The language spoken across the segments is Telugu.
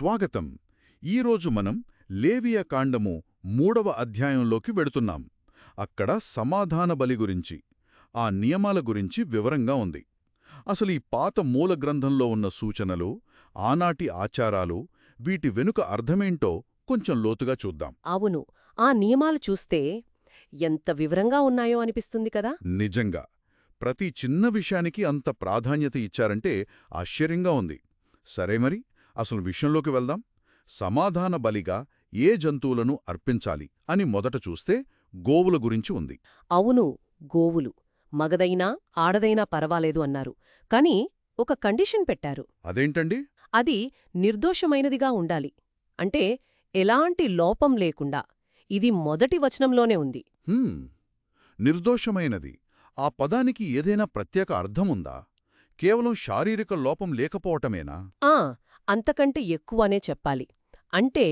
స్వాగతం. ఈరోజు మనం లేవియ కాండము మూడవ అధ్యాయంలోకి వెడుతున్నాం. అక్కడ సమాధాన బలి గురించి ఆ నియమాల గురించి వివరంగా ఉంది. అసలు ఈ పాత మూల గ్రంథంలో ఉన్న సూచనలు ఆనాటి ఆచారాలు వీటి వెనుక అర్థమేంటో కొంచెం లోతుగా చూద్దాం. అవును. ఆ నియమాలు చూస్తే ఎంత వివరంగా ఉన్నాయో అనిపిస్తుంది కదా? నిజంగా. ప్రతి చిన్న విషయానికి అంత ప్రాధాన్యత ఇచ్చారంటే ఆశ్చర్యంగా ఉంది. సరే మరి? అసలు విషయంలోకి వెళ్దాం. సమాధాన బలిగా ఏ జంతువులను అర్పించాలి అని మొదట చూస్తే గోవుల గురించి ఉంది. అవును గోవులు. మగదైనా ఆడదైనా పర్వాలేదు అన్నారు. కాని ఒక కండిషన్ పెట్టారు. అదేంటండి? అది నిర్దోషమైనదిగా ఉండాలి. అంటే ఎలాంటి లోపం లేకుండా. ఇది మొదటి వచనంలోనే ఉంది. నిర్దోషమైనది. ఆ పదానికి ఏదైనా ప్రత్యేక అర్థముందా కేవలం శారీరక లోపం లేకపోవటమేనా? ఆ అంతకంటే ఎక్కువనే చెప్పాలి. అంటే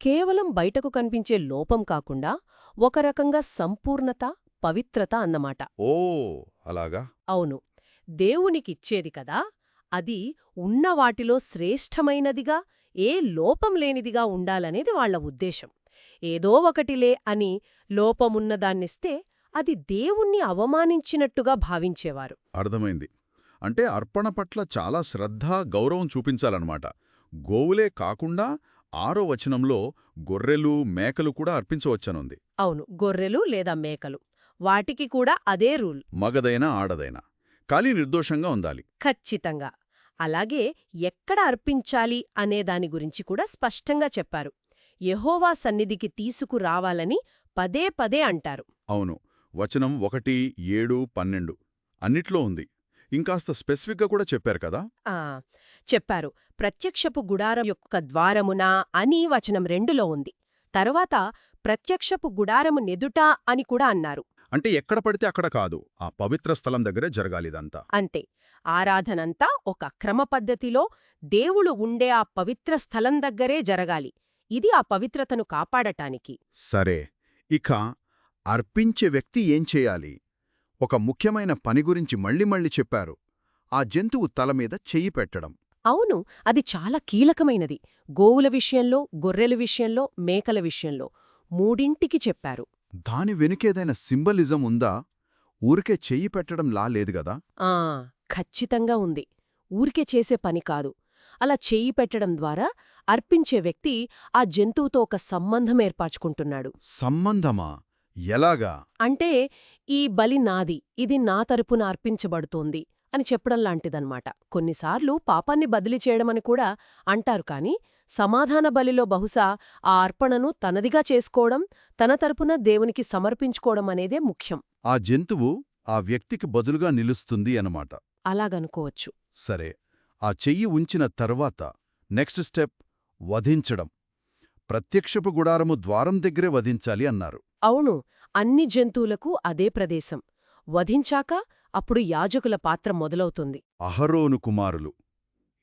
కేవలం బయటకు కనిపించే లోపం కాకుండా ఒక రకంగా సంపూర్ణత పవిత్రత అన్నమాట. ఓ అలాగా? అవును. దేవునికిచ్చేది కదా అది ఉన్న వాటిలో శ్రేష్టమైనదిగా ఏ లోపం లేనిదిగా ఉండాలనేది వాళ్ళ ఉద్దేశం. ఏదో ఒకటిలే అని లోపమున్నదాన్నిస్తే అది దేవుణ్ణి అవమానించినట్టుగా భావించేవారు. అర్థమైంది. అంటే అర్పణ పట్ల చాలా శ్రద్ధ గౌరవం చూపించాలన్నమాట. గోవులే కాకుండా ఆరో వచనంలో గొర్రెలు మేకలు కూడా అర్పించవచ్చనుంది. అవును గొర్రెలు లేదా మేకలు. వాటికి కూడా అదే రూల్. మగదైనా ఆడదైనా. కానీ నిర్దోషంగా ఉండాలి. ఖచ్చితంగా. అలాగే ఎక్కడ అర్పించాలి అనే దాని గురించి కూడా స్పష్టంగా చెప్పారు. యెహోవా సన్నిధికి తీసుకురావాలని పదే పదే అంటారు. అవును. వచనం ఒకటి ఏడు పన్నెండు. అన్నిట్లో ఉంది. ఇంకాస్త స్పెసిఫిక్గా కూడా చెప్పారు కదా? ఆ! చెప్పారు. ప్రత్యక్షపు గుడారం యొక్క ద్వారమునా అని వచనం రెండులో ఉంది. తరువాత ప్రత్యక్షపు గుడారము నెదుట అని కూడా అన్నారు. అంటే ఎక్కడ పడితే అక్కడ కాదు. ఆ పవిత్ర స్థలం దగ్గరే జరగాలిదంతా అంతే. ఆరాధనంతా ఒక క్రమ పద్ధతిలో దేవుడు ఉండే ఆ పవిత్ర స్థలం దగ్గరే జరగాలి. ఇది ఆ పవిత్రతను కాపాడటానికి. సరే. ఇక అర్పించే వ్యక్తి ఏం చేయాలి? ఒక ముఖ్యమైన పని గురించి మళ్ళీ మళ్ళీ చెప్పారు. ఆ జంతువు తల మీద చెయ్యి పెట్టడం. అవును అది చాలా కీలకమైనది. గోవుల విషయంలో గొర్రెల విషయంలో మేకల విషయంలో మూడింటికి చెప్పారు. దాని వెనుకేదైనా సింబలిజం ఉందా? ఊరికే చెయ్యి పెట్టడం లా లేదు గదా ఆ ఖచ్చితంగా ఉంది. ఊరికే చేసే పని కాదు. అలా చెయ్యి పెట్టడం ద్వారా అర్పించే వ్యక్తి ఆ జంతువుతో ఒక సంబంధం ఏర్పరచుకుంటున్నాడు. సంబంధమా? ఎలాగా? అంటే ఈ బలి నాది ఇది నా తరపున అర్పించబడుతోంది అని చెప్పడం లాంటిదన్నమాట. కొన్నిసార్లు పాపాన్ని బదిలీ చేయడమని కూడా అంటారు కాని సమాధాన బలిలో బహుశా ఆ అర్పణను తనదిగా చేసుకోవడం తన తరపున దేవునికి సమర్పించుకోవడం అనేదే ముఖ్యం. ఆ జంతువు ఆ వ్యక్తికి బదులుగా నిలుస్తుంది అన్నమాట. అలాగనుకోవచ్చు. సరే ఆ చెయ్యి ఉంచిన తర్వాత నెక్స్ట్ స్టెప్ వధించడం. ప్రత్యక్షపు గుడారము ద్వారం దగ్గరే వధించాలి అన్నారు. అవును అన్ని జంతువులకు అదే ప్రదేశం. వధించాక అప్పుడు యాజకుల పాత్ర మొదలవుతుంది. అహరోను కుమారులు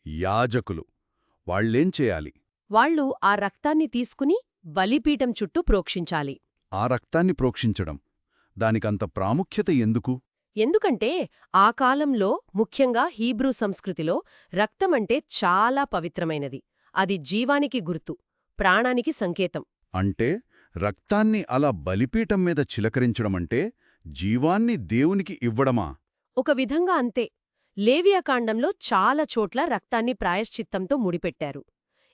యాజకులు వాళ్ళేం చేయాలి? వాళ్ళు ఆ రక్తాన్ని తీసుకుని బలిపీఠం చుట్టూ ప్రోక్షించాలి. ఆ రక్తాన్ని ప్రోక్షించడం దానికంత ప్రాముఖ్యత ఎందుకు? ఎందుకంటే ఆ కాలంలో ముఖ్యంగా హీబ్రూ సంస్కృతిలో రక్తమంటే చాలా పవిత్రమైనది. అది జీవానికి గుర్తు. ప్రాణానికి సంకేతం. అంటే రక్తాన్ని అలా బలిపీఠం మీద చిలకరించడమంటే జీవాన్ని దేవునికి ఇవ్వడమా? ఒక విధంగా అంతే. లేవియాకాండంలో చాలా చోట్ల రక్తాన్ని ప్రాయశ్చిత్తంతో ముడిపెట్టారు.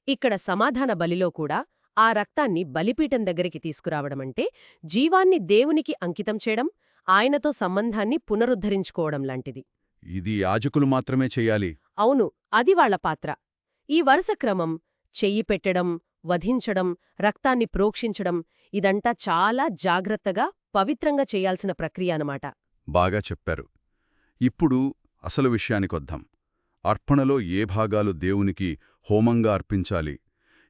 ఇక్కడ సమాధాన బలిలో కూడా ఆ రక్తాన్ని బలిపీఠం దగ్గరికి తీసుకురావడమంటే జీవాన్ని దేవునికి అంకితం చేయడం ఆయనతో సంబంధాన్ని పునరుద్ధరించుకోవడం లాంటిది. ఇది యాజకులు మాత్రమే చెయ్యాలి అవును అది వాళ్ళ పాత్ర. ఈ వరుస క్రమం చెయ్యి పెట్టడం వధించడం రక్తాన్ని ప్రోక్షించడం ఇదంతా చాలా జాగ్రత్తగా పవిత్రంగా చేయాల్సిన ప్రక్రియ అన్నమాట. బాగా చెప్పారు. ఇప్పుడు అసలు విషయానికొద్దాం అర్పణలో ఏ భాగాలు దేవునికి హోమంగా అర్పించాలి?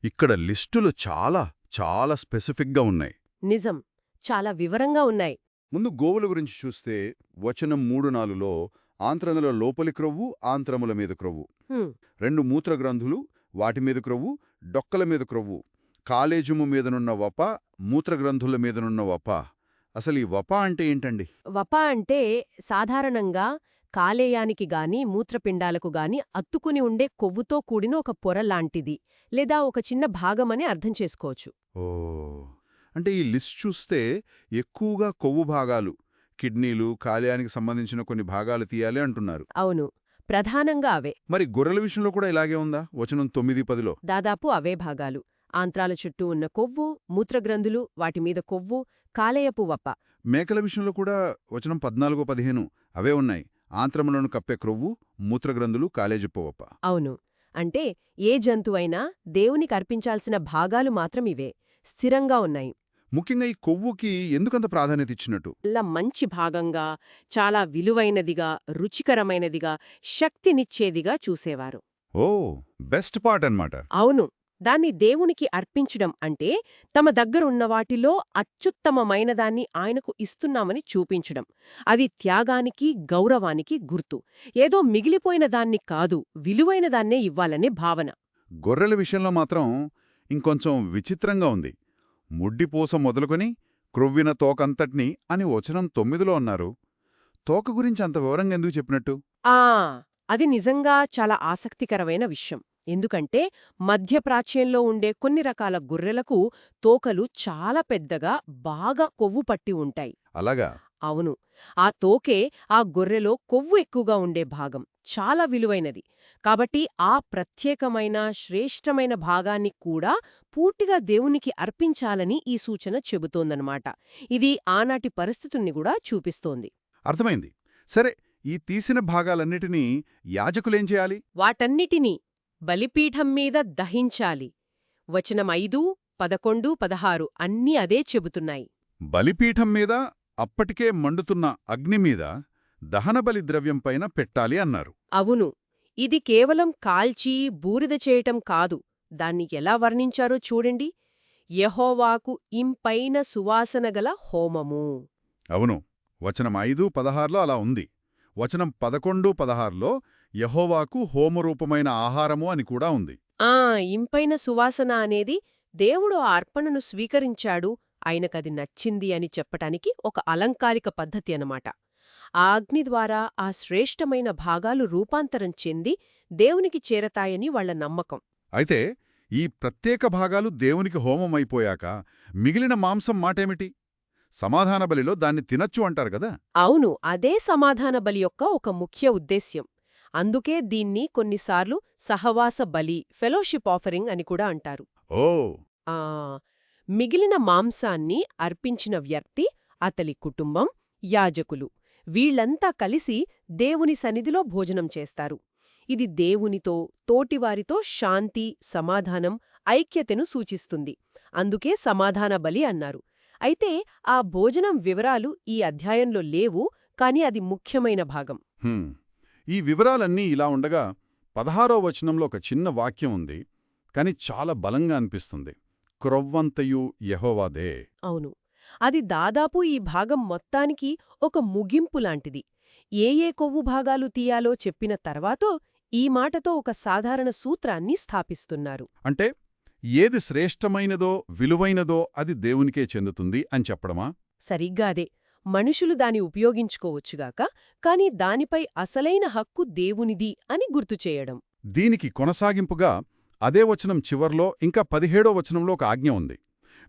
ఇక్కడ లిస్టులు చాలా చాలా స్పెసిఫిక్గా ఉన్నాయి. నిజం. చాలా వివరంగా ఉన్నాయి. ముందు గోవుల గురించి చూస్తే వచనం మూడు నాలుగులో ఆంత్రముల లోపలి క్రొవ్వు ఆంత్రముల మీద క్రొవ్వు. రెండు మూత్రగ్రంథులు వాటి మీద క్రొవ్వు డొక్కల మీద క్రొవ్వు. కాలేజుము మీదనున్న వప మూత్రగ్రంథుల మీదనున్న వప. అసలు ఈ వప అంటే ఏంటండి? వప అంటే సాధారణంగా కాలేయానికి గాని మూత్రపిండాలకు గాని అత్తుకుని ఉండే కొవ్వుతో కూడిన ఒక పొర లాంటిది లేదా ఒక చిన్న భాగమని అర్థం చేసుకోవచ్చు. ఓ! అంటే ఈ లిస్ట్ చూస్తే ఎక్కువగా కొవ్వు భాగాలు కిడ్నీలు కాలేయానికి సంబంధించిన కొన్ని భాగాలు తీయాలి అంటున్నారు. అవును. ప్రధానంగా అవే. మరి గొర్రెల విషయంలో కూడా ఇలాగే ఉందా? వచనం తొమ్మిది పదిలో. దాదాపు అవే భాగాలు. ఆంత్రాల చుట్టూ ఉన్న కొవ్వు మూత్రగ్రంథులు వాటిమీద కొవ్వు కాలేయపు వప్ప. మేకల విషయంలో కూడా వచనం పద్నాలుగో పదిహేను అవే ఉన్నాయి. ఆంత్రములను కప్పే క్రొవ్వు మూత్రగ్రంథులు కాలేజుపోవప్ప అవును. అంటే ఏ జంతువైనా దేవునికి అర్పించాల్సిన భాగాలు మాత్రం ఇవే. స్థిరంగా ఉన్నాయి. ముఖ్యంగా ఈ కొవ్వుకి ఎందుకంత ప్రాధాన్యత ఇచ్చినట్టు? చాలా మంచి భాగంగా చాలా విలువైనదిగా రుచికరమైనదిగా శక్తినిచ్చేదిగా చూసేవారు. ఓ బెస్ట్ పార్ట్ అన్నమాట. అవును. దాన్ని దేవునికి అర్పించడం అంటే తమ దగ్గరున్న వాటిలో అత్యుత్తమమైనదాన్ని ఆయనకు ఇస్తున్నామని చూపించడం. అది త్యాగానికి గౌరవానికి గుర్తు. ఏదో మిగిలిపోయిన దాన్ని కాదు విలువైన దాన్నే ఇవ్వాలనే భావన. గొర్రెల విషయంలో మాత్రం ఇంకొంచెం విచిత్రంగా ఉంది. ముడ్డిపూస మొదలుకొని క్రొవ్విన తోకంతటిని అని వచనం తొమ్మిదిలో అన్నారు. తోక గురించి అంత వివరంగా ఎందుకు చెప్పినట్టు? ఆ అది నిజంగా చాలా ఆసక్తికరమైన విషయం. ఎందుకంటే మధ్యప్రాచ్యంలో ఉండే కొన్ని రకాల గొర్రెలకు తోకలు చాలా పెద్దగా బాగా కొవ్వు పట్టి ఉంటాయి. అలాగా? అవును. ఆ తోకే ఆ గొర్రెలో కొవ్వు ఎక్కువగా ఉండే భాగం. చాలా విలువైనది. కాబట్టి ఆ ప్రత్యేకమైన శ్రేష్టమైన భాగాన్ని కూడా పూర్తిగా దేవునికి అర్పించాలని ఈ సూచన చెబుతోందనమాట ఇది ఆనాటి పరిస్థితుల్ని కూడా చూపిస్తోంది. అర్థమైంది. సరే ఈ తీసిన భాగాలన్నిటినీ యాజకులేం చేయాలి? వాటన్నిటినీ బలిపీఠం మీద దహించాలి. వచనం ఐదు పదకొండు పదహారు అన్నీ అదే చెబుతున్నాయి. బలిపీఠం మీద అప్పటికే మండుతున్న అగ్ని మీద దహనబలి ద్రవ్యం పైన పెట్టాలి అన్నారు. అవును ఇది కేవలం కాల్చి బూరిద చేయటం కాదు. దాన్ని ఎలా వర్ణించారో చూడండి. యెహోవాకు ఇంపైన సువాసనగల హోమము. అవును వచనం ఐదు పదహారులో అలా ఉంది. వచనం పదకొండు పదహారులో యహోవాకు హోమరూపమైన ఆహారము అని కూడా ఉంది. ఆ ఇంపైన సువాసన అనేది దేవుడు అర్పణను స్వీకరించాడు. ఆయనకది నచ్చింది అని చెప్పటానికి ఒక అలంకారిక పద్ధతి అన్నమాట. ఆ అగ్ని ద్వారా ఆ శ్రేష్టమైన భాగాలు రూపాంతరం చెంది దేవునికి చేరతాయని వాళ్ళ నమ్మకం. అయితే ఈ ప్రత్యేక భాగాలు దేవునికి హోమమైపోయాక మిగిలిన మాంసం మాటేమిటి? సమాధాన బలిలో దాన్ని తినచ్చు అంటారు కదా? అవును అదే సమాధాన బలి యొక్క ఒక ముఖ్య ఉద్దేశ్యం. అందుకే దీన్ని కొన్నిసార్లు సహవాస బలి ఫెలోషిప్ ఆఫరింగ్ అని కూడా అంటారు. ఓ! ఆ మిగిలిన మాంసాన్ని అర్పించిన వ్యక్తి అతలి కుటుంబం యాజకులు. వీళ్ళంతా కలిసి దేవుని సన్నిధిలో భోజనం చేస్తారు. ఇది దేవునితో తోటివారితో శాంతి సమాధానం ఐక్యతను సూచిస్తుంది. అందుకే సమాధాన బలి అన్నారు. అయితే ఆ భోజనం వివరాలు ఈ అధ్యాయంలో లేవు కాని అది ముఖ్యమైన భాగం. ఈ వివరాలన్నీ ఇలా ఉండగా పదహారో వచనంలో ఒక చిన్న వాక్యం ఉంది కాని చాలా బలంగా అనిపిస్తుంది. క్రొవ్వంతయు యహోవాదే. అవును. అది దాదాపు ఈ భాగం మొత్తానికి ఒక ముగింపు లాంటిది. ఏ ఏ కొవ్వు భాగాలు తీయాలో చెప్పిన తర్వాతో ఈ మాటతో ఒక సాధారణ సూత్రాన్ని స్థాపిస్తున్నారు. అంటే ఏది శ్రేష్టమైనదో విలువైనదో అది దేవునికే చెందుతుంది అని చెప్పడమా? సరిగ్గా అదే. మనుషులు దాని ఉపయోగించుకోవచ్చుగాక కాని దానిపై అసలైన హక్కు దేవునిది అని గుర్తుచేయడం దీనికి కొనసాగింపుగా అదే వచనం చివర్లో ఇంకా పదిహేడో వచనంలో ఒక ఆజ్ఞ ఉంది.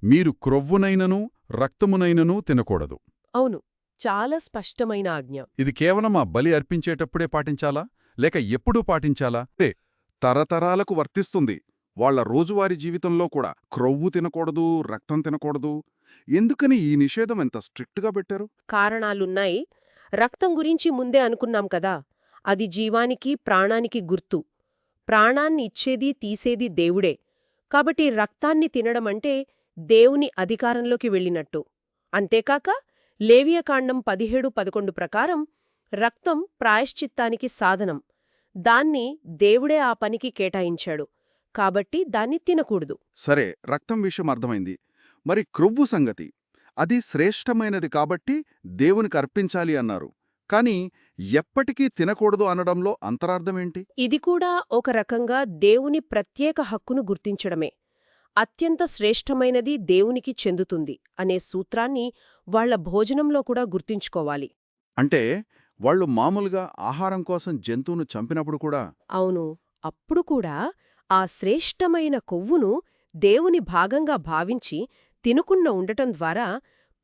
మీరు క్రొవ్వునైనను రక్తమునైననూ తినకూడదు. అవును చాలా స్పష్టమైన ఆజ్ఞ. ఇది కేవలం ఆ బలి అర్పించేటప్పుడే పాటించాలా? లేక ఎప్పుడూ పాటించాలా? ఏ తరతరాలకు వర్తిస్తుంది. వాళ్ళ రోజువారీ జీవితంలో కూడా క్రొవ్వు తినకూడదు రక్తం తినకూడదు. ఎందుకని ఈ నిషేధం ఎంత స్ట్రిక్ట్గా పెట్టారు? కారణాలున్నాయి. రక్తం గురించి ముందే అనుకున్నాం కదా. అది జీవానికి ప్రాణానికి గుర్తు. ప్రాణాన్ని ఇచ్చేది తీసేది దేవుడే. కాబట్టి రక్తాన్ని తినడమంటే దేవుని అధికారంలోకి వెళ్ళినట్టు. అంతేకాక లేవియకాండం పదిహేడు పదకొండు ప్రకారం రక్తం ప్రాయశ్చిత్తానికి సాధనం. దాన్ని దేవుడే ఆ పనికి కేటాయించాడు. కాబట్టి దాన్ని తినకూడదు. సరే రక్తం విషయం అర్థమైంది. మరి క్రొవ్వు సంగతి? అది శ్రేష్టమైనది కాబట్టి దేవునికి అర్పించాలి అన్నారు. కాని ఎప్పటికీ తినకూడదు అనడంలో అంతరార్థమేంటి ఇది కూడా ఒక రకంగా దేవుని ప్రత్యేక హక్కును గుర్తించడమే. అత్యంత శ్రేష్టమైనది దేవునికి చెందుతుంది అనే సూత్రాన్ని వాళ్ళ భోజనంలో కూడా గుర్తుంచుకోవాలి. అంటే వాళ్ళు మామూలుగా ఆహారం కోసం జంతువును చంపినప్పుడు కూడా అవును అప్పుడు కూడా ఆ శ్రేష్టమైన కొవ్వును దేవుని భాగంగా భావించి తినుకున్న ఉండటం ద్వారా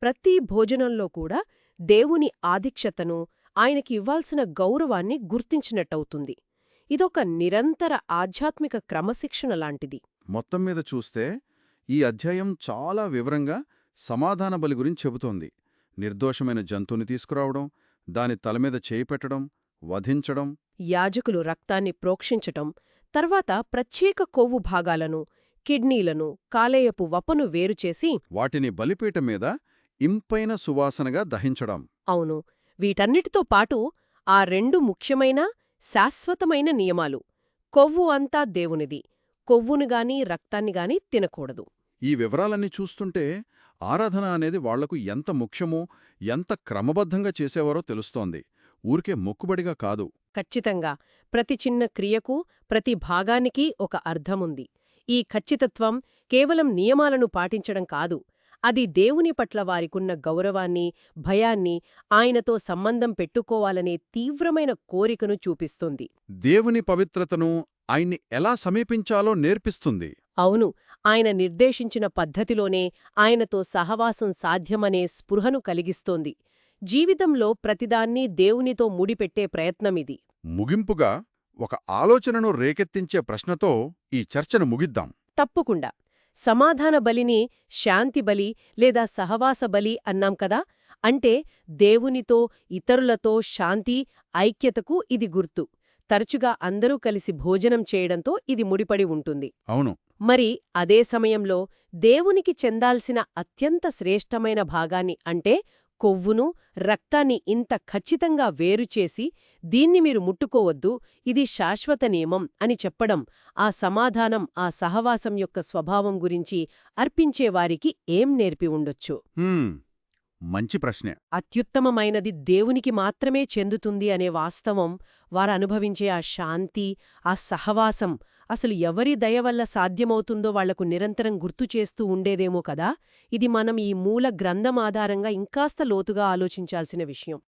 ప్రతి భోజనంలో కూడా దేవుని ఆధిక్షతను ఆయనకి ఇవ్వాల్సిన గౌరవాన్ని గుర్తించినట్టవుతుంది. ఇదొక నిరంతర ఆధ్యాత్మిక క్రమశిక్షణ లాంటిది. మొత్తం మీద చూస్తే ఈ అధ్యాయం చాలా వివరంగా సమాధాన బలి గురించి చెబుతోంది. నిర్దోషమైన జంతువుని తీసుకురావడం దాని తలమీద చేయి పెట్టడం వధించడం. యాజకులు రక్తాన్ని ప్రోక్షించటం తర్వాత ప్రత్యేక కొవ్వు భాగాలను కిడ్నీలను కాలేయపు వపను వేరుచేసి వాటిని బలిపీఠం మీద ఇంపైన సువాసనగా దహించడం. అవును వీటన్నిటితో పాటు ఆ రెండు ముఖ్యమైన శాశ్వతమైన నియమాలు. కొవ్వు అంతా దేవునిది. కొవ్వునుగాని రక్తాన్నిగాని తినకూడదు. ఈ వివరాలన్నీ చూస్తుంటే ఆరాధన అనేది వాళ్ళకు ఎంత ముఖ్యమో ఎంత క్రమబద్ధంగా చేసేవారో తెలుస్తోంది. ఊరికే మొక్కుబడిగా కాదు. ఖచ్చితంగా. ప్రతి చిన్న క్రియకు ప్రతి భాగానికి ఒక అర్థముంది. ఈ ఖచ్చితత్వం కేవలం నియమాలను పాటించడం కాదు. అది దేవుని పట్ల వారికున్న గౌరవాన్ని భయాన్ని ఆయనతో సంబంధం పెట్టుకోవాలనే తీవ్రమైన కోరికను చూపిస్తుంది. దేవుని పవిత్రతను ఆయన్ని ఎలా సమీపించాలో నేర్పిస్తుంది. అవును ఆయన నిర్దేశించిన పద్ధతిలోనే ఆయనతో సహవాసం సాధ్యమనే స్పృహను కలిగిస్తోంది. జీవితంలో ప్రతిదాన్నీ దేవునితో ముడిపెట్టే ప్రయత్నమిది. ముగింపుగా ఒక ఆలోచనను రేకెత్తించే ప్రశ్నతో ఈ చర్చను ముగిద్దాం. తప్పకుండా. సమాధాన బలిని శాంతి బలి లేదా సహవాస బలి అన్నాం కదా? అంటే దేవునితో ఇతరులతో శాంతి ఐక్యతకు ఇది గుర్తు. తరచుగా అందరూ కలిసి భోజనం చేయడంతో ఇది ముడిపడి ఉంటుంది. అవును. మరి అదే సమయంలో దేవునికి చెందాల్సిన అత్యంత శ్రేష్టమైన భాగాన్ని అంటే కొవ్వును రక్తాన్ని ఇంత ఖచ్చితంగా వేరుచేసి దీన్ని మీరు ముట్టుకోవద్దు ఇది శాశ్వత నియమం అని చెప్పడం ఆ సమాధానం ఆ సహవాసం యొక్క స్వభావం గురించి అర్పించేవారికి ఏం నేర్పి ఉండొచ్చు? మంచి ప్రశ్నే. అత్యుత్తమమైనది దేవునికి మాత్రమే చెందుతుంది అనే వాస్తవం వారు అనుభవించే ఆ శాంతి ఆ సహవాసం అసలు ఎవరి దయ వల్ల సాధ్యమవుతుందో వాళ్ళకు నిరంతరం గుర్తు చేస్తూ ఉండేదేమో కదా? ఇది మనం ఈ మూల గ్రంథం ఆధారంగా ఇంకాస్త లోతుగా ఆలోచించాల్సిన విషయం.